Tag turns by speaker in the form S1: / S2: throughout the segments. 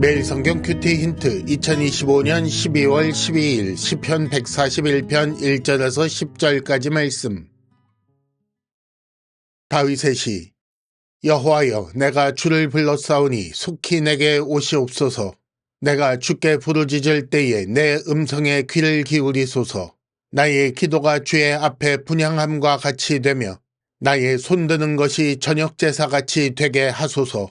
S1: 매일 성경 큐티 힌트 2025년 12월 12일 시편 141편 1절에서 10절까지 말씀. 다윗의 시 여호와여 내가 주를 불렀사오니 속히 내게 오시옵소서. 내가 주께 부르짖을 때에 내 음성에 귀를 기울이소서. 나의 기도가 주의 앞에 분양함과 같이 되며 나의 손드는 것이 저녁 제사같이 되게 하소서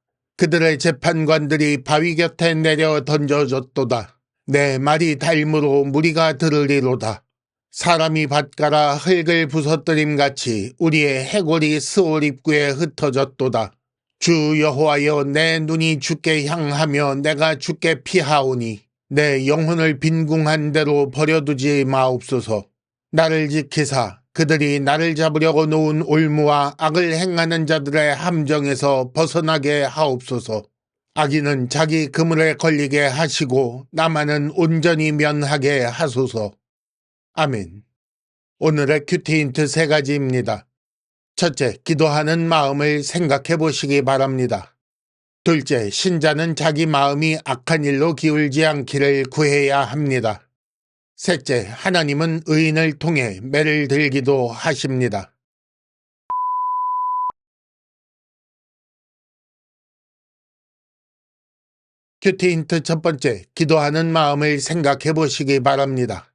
S1: 그들의 재판관들이 바위 곁에 내려 던져졌도다. 내 말이 닮으로 무리가 들으리로다. 사람이 밭가라 흙을 부서뜨림같이 우리의 해골이 스올 입구에 흩어졌도다. 주 여호와여 내 눈이 주께 향하며 내가 주께 피하오니 내 영혼을 빈궁한 대로 버려두지 마옵소서. 나를 지키사 그들이 나를 잡으려고 놓은 올무와 악을 행하는 자들의 함정에서 벗어나게 하옵소서. 악인은 자기 그물에 걸리게 하시고 나만은 온전히 면하게 하소서. 아멘. 오늘의 큐티 인트 세 가지입니다. 첫째, 기도하는 마음을 생각해 보시기 바랍니다. 둘째, 신자는 자기 마음이 악한 일로 기울지 않기를 구해야 합니다. 셋째, 하나님은 의인을 통해 매를 들기도 하십니다. 큐티 힌트 첫 번째, 기도하는 마음을 생각해 보시기 바랍니다.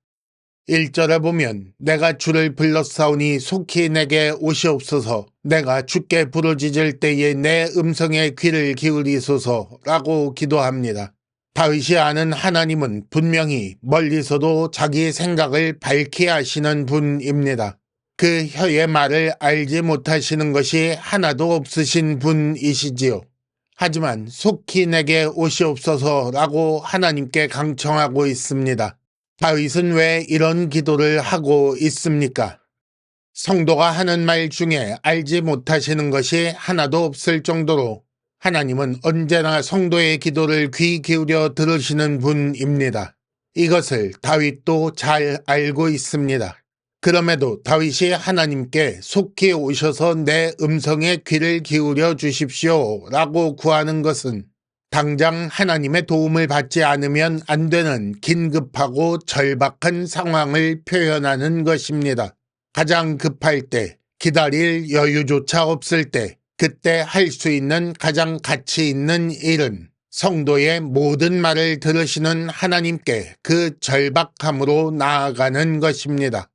S1: 1절에 보면 내가 주를 불렀사오니 속히 내게 오시옵소서 내가 주께 부르짖을 때에 내 음성에 귀를 기울이소서라고 기도합니다. 다윗이 아는 하나님은 분명히 멀리서도 자기의 생각을 밝히 아시는 분입니다. 그 혀의 말을 알지 못하시는 것이 하나도 없으신 분이시지요. 하지만 속히 내게 오시옵소서라고 하나님께 강청하고 있습니다. 다윗은 왜 이런 기도를 하고 있습니까? 성도가 하는 말 중에 알지 못하시는 것이 하나도 없을 정도로 하나님은 언제나 성도의 기도를 귀 기울여 들으시는 분입니다. 이것을 다윗도 잘 알고 있습니다. 그럼에도 다윗이 하나님께 속히 오셔서 내 음성에 귀를 기울여 주십시오 라고 구하는 것은 당장 하나님의 도움을 받지 않으면 안 되는 긴급하고 절박한 상황을 표현하는 것입니다. 가장 급할 때, 기다릴 여유조차 없을 때, 그때 할 수 있는 가장 가치 있는 일은 성도의 모든 말을 들으시는 하나님께 그 절박함으로 나아가는 것입니다.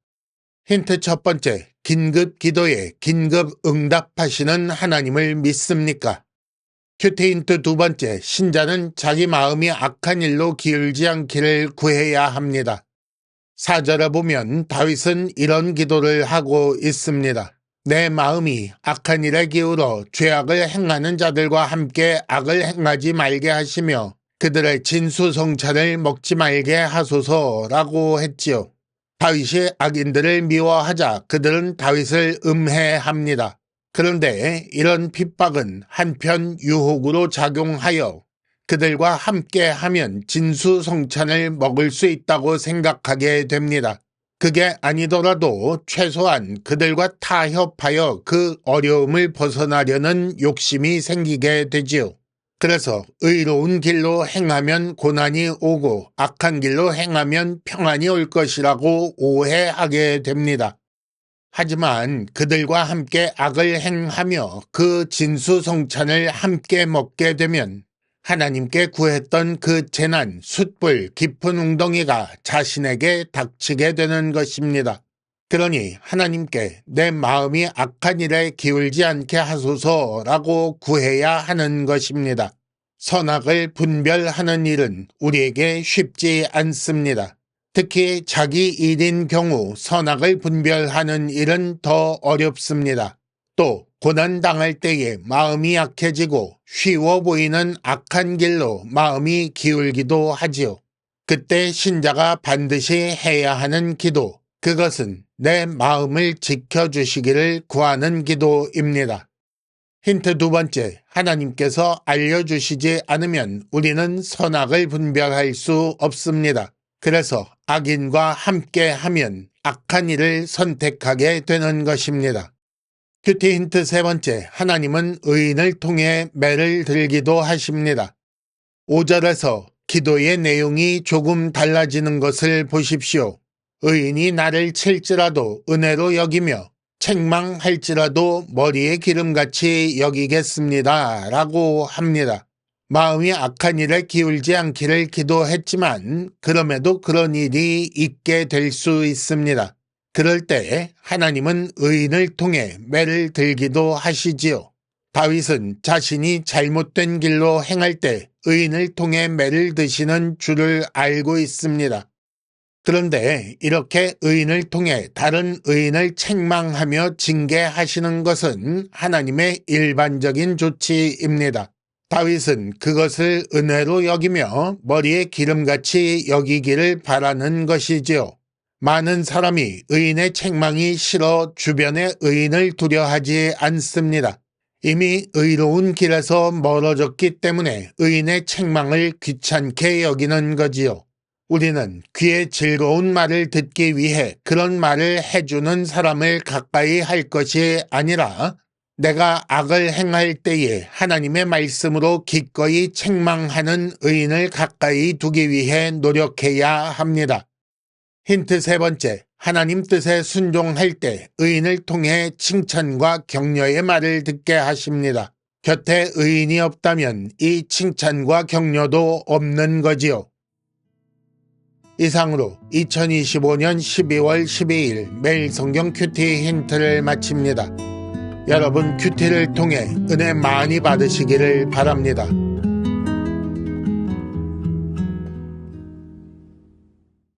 S1: 힌트 첫 번째, 긴급 기도에 긴급 응답하시는 하나님을 믿습니까? 큐티 힌트 두 번째, 신자는 자기 마음이 악한 일로 기울지 않기를 구해야 합니다. 사절에 보면 다윗은 이런 기도를 하고 있습니다. 내 마음이 악한 일에 기울어 죄악을 행하는 자들과 함께 악을 행하지 말게 하시며 그들의 진수성찬을 먹지 말게 하소서라고 했지요. 다윗이 악인들을 미워하자 그들은 다윗을 음해합니다. 그런데 이런 핍박은 한편 유혹으로 작용하여 그들과 함께 하면 진수성찬을 먹을 수 있다고 생각하게 됩니다. 그게 아니더라도 최소한 그들과 타협하여 그 어려움을 벗어나려는 욕심이 생기게 되지요. 그래서 의로운 길로 행하면 고난이 오고 악한 길로 행하면 평안이 올 것이라고 오해하게 됩니다. 하지만 그들과 함께 악을 행하며 그 진수성찬을 함께 먹게 되면 하나님께 구했던 그 재난, 숯불, 깊은 웅덩이가 자신에게 닥치게 되는 것입니다. 그러니 하나님께 내 마음이 악한 일에 기울지 않게 하소서라고 구해야 하는 것입니다. 선악을 분별하는 일은 우리에게 쉽지 않습니다. 특히 자기 일인 경우 선악을 분별하는 일은 더 어렵습니다. 또 고난당할 때에 마음이 약해지고 쉬워 보이는 악한 길로 마음이 기울기도 하지요. 그때 신자가 반드시 해야 하는 기도, 그것은 내 마음을 지켜주시기를 구하는 기도입니다. 힌트 두 번째, 하나님께서 알려주시지 않으면 우리는 선악을 분별할 수 없습니다. 그래서 악인과 함께 하면 악한 일을 선택하게 되는 것입니다. 큐티 힌트 세 번째, 하나님은 의인을 통해 매를 들기도 하십니다. 5절에서 기도의 내용이 조금 달라지는 것을 보십시오. 의인이 나를 칠지라도 은혜로 여기며 책망할지라도 머리에 기름같이 여기겠습니다. 라고 합니다. 마음이 악한 일에 기울지 않기를 기도했지만 그럼에도 그런 일이 있게 될 수 있습니다. 그럴 때 하나님은 의인을 통해 매를 들기도 하시지요. 다윗은 자신이 잘못된 길로 행할 때 의인을 통해 매를 드시는 줄을 알고 있습니다. 그런데 이렇게 의인을 통해 다른 의인을 책망하며 징계하시는 것은 하나님의 일반적인 조치입니다. 다윗은 그것을 은혜로 여기며 머리에 기름같이 여기기를 바라는 것이지요. 많은 사람이 의인의 책망이 싫어 주변의 의인을 두려하지 않습니다. 이미 의로운 길에서 멀어졌기 때문에 의인의 책망을 귀찮게 여기는 거지요. 우리는 귀에 즐거운 말을 듣기 위해 그런 말을 해주는 사람을 가까이 할 것이 아니라 내가 악을 행할 때에 하나님의 말씀으로 기꺼이 책망하는 의인을 가까이 두기 위해 노력해야 합니다. 힌트 세 번째, 하나님 뜻에 순종할 때 의인을 통해 칭찬과 격려의 말을 듣게 하십니다. 곁에 의인이 없다면 이 칭찬과 격려도 없는 거지요. 이상으로 2025년 12월 12일 매일 성경 큐티 힌트를 마칩니다. 여러분 큐티를 통해 은혜 많이 받으시기를 바랍니다.